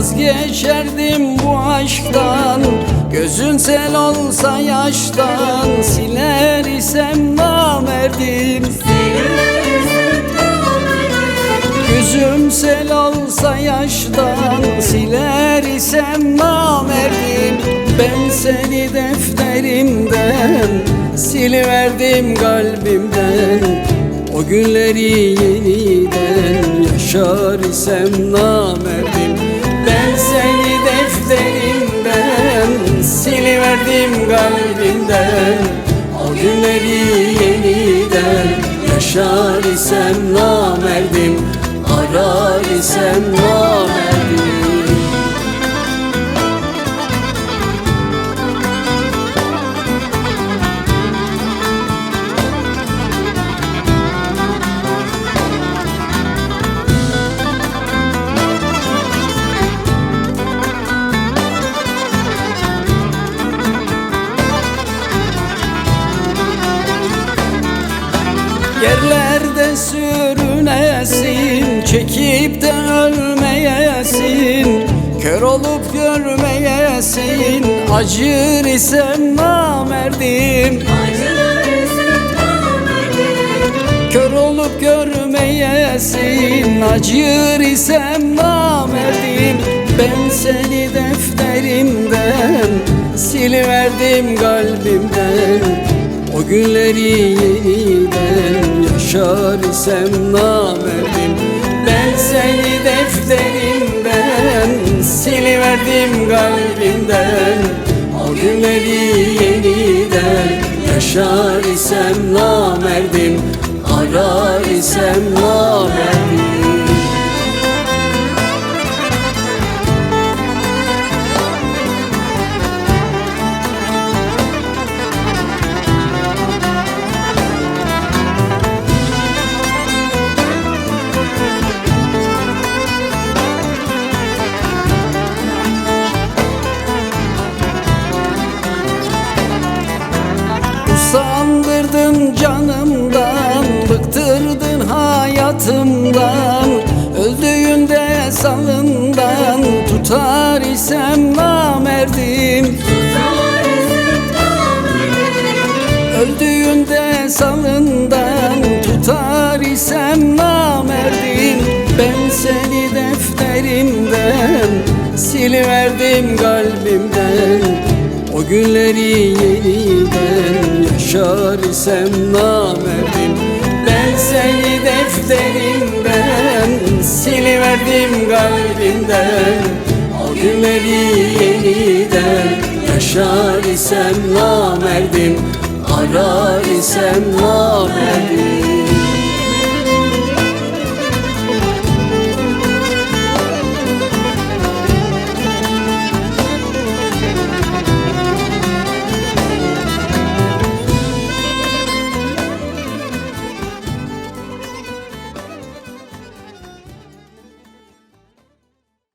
vazgeçerdim bu aşktan. Gözün sel olsa yaştan Siler isem namerdim. Gözüm sel olsa yaştan Siler isem namerdim. Ben seni defterimden Siliverdim kalbimden. O günleri yeniden Yaşar isem namerdim Siliverdim kalbimden O günleri yeniden Yaşar isem namerdim Arar isem namerdim Yerlerde sürünesin Çekip de ölmeyesin. Kör olup görmeyesin Acır isem namerdim. Kör olup görmeyesin Acır isem namerdim. Ben seni defterimden Siliverdim kalbimden o günleri yeniden yaşar isem namerdim. Ben seni defterimden siliverdim kalbimden. O günleri yeniden yaşar isem namerdim. Arar isem namerdim canımdan Bıktırdın hayatımdan. Öldüğünde salından Tutar isem namerdim. Öldüğünde salından Tutar isem namerdim. Ben seni defterimden Siliverdim kalbimden. O günleri yeniden yaşar isem namerdim. Ben seni defterimden siliverdim kalbimden. O günleri yeniden yaşar isem namerdim. Arar isem namerdim